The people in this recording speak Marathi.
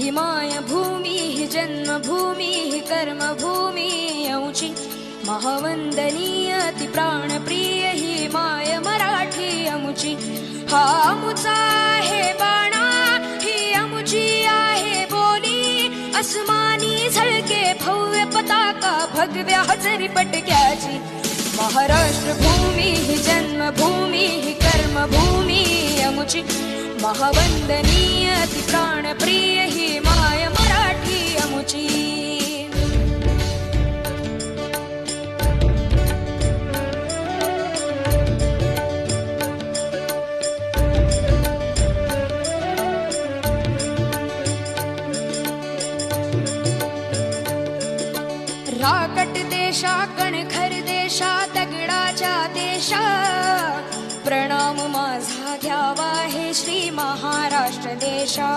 ही माय भूमी ही जन्मभूमी ही कर्मभूमी यौची महावंदनीय ती प्राणप्रिय ही माय मराठी अमुची हा अमुचा आहे बाणा ही अमुची आहे बोली अस्मानी झळके भव्य पताका भगव्या हजरी पटक्याची. महाराष्ट्र भूमी ही जन्मभूमी ही कर्मभूमी अमुची महावंदनीय मराठी राकट देशा कणखर देशा दगडाच्या देशा। प्रणाम माझा घ्यावा हे श्री महाराष्ट्र देशा।